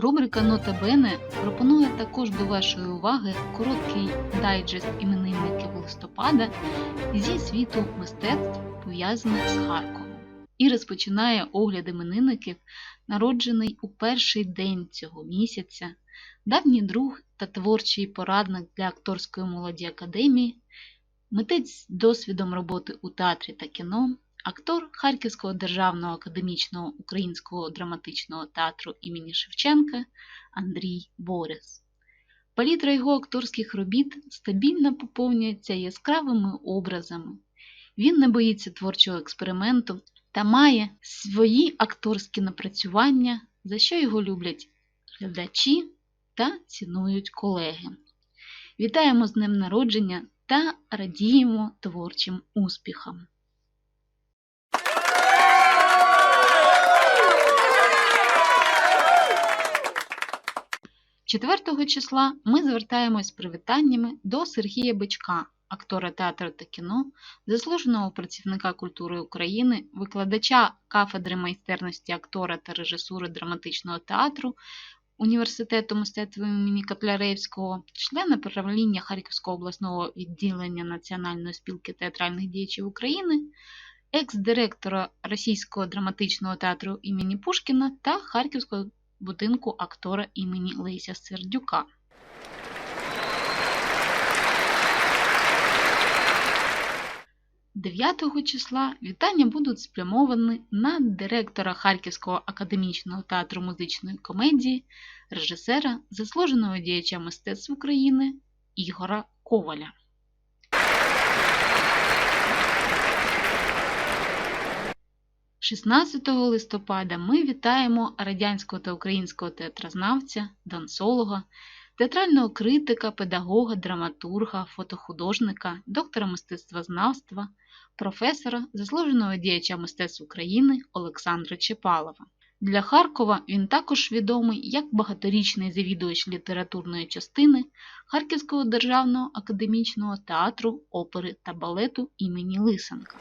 Рубрика Нота Бене пропонує також до вашої уваги короткий дайджест іменинників листопада зі світу мистецтв, пов'язаних з Харковом. І розпочинає огляд іменинників, народжений у перший день цього місяця, давній друг та творчий порадник для акторської молоді академії, митець з досвідом роботи у театрі та кіно, актор Харківського державного академічного українського драматичного театру імені Шевченка Андрій Борис. Палітра його акторських робіт стабільно поповнюється яскравими образами. Він не боїться творчого експерименту та має свої акторські напрацювання, за що його люблять глядачі та цінують колеги. Вітаємо з днем народження та радіємо творчим успіхам! 4 числа ми звертаємось з привітаннями до Сергія Бичка, актора театру та кіно, заслуженого працівника культури України, викладача кафедри майстерності актора та режисури драматичного театру Університету мистецтва імені Котляревського, члена правління Харківського обласного відділення Національної спілки театральних діячів України, екс-директора Російського драматичного театру імені Пушкіна та Харківського будинку актора імені Леся Сердюка. Дев'ятого числа вітання будуть спрямовані на директора Харківського академічного театру музичної комедії, режисера, заслуженого діяча мистецтв України Ігора Коваля. 16 листопада ми вітаємо радянського та українського театрознавця, дансолога, театрального критика, педагога, драматурга, фотохудожника, доктора мистецтвознавства, професора, заслуженого діяча мистецтв України Олександра Чепалова. Для Харкова він також відомий як багаторічний завідувач літературної частини Харківського державного академічного театру опери та балету імені Лисенка.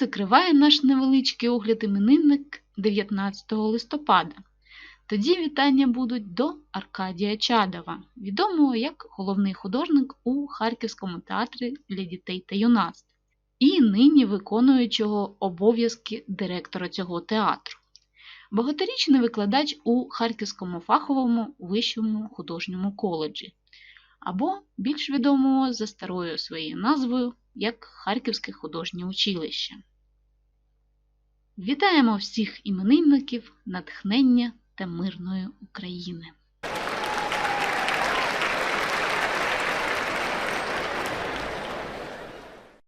Закриває наш невеличкий огляд іменинник 19 листопада. Тоді вітання будуть до Аркадія Чадова, відомого як головний художник у Харківському театрі для дітей та юнацтв, і нині виконуючого обов'язки директора цього театру. Багаторічний викладач у Харківському фаховому вищому художньому коледжі, або більш відомого за старою своєю назвою як Харківське художнє училище. Вітаємо всіх іменинників, натхнення та мирної України!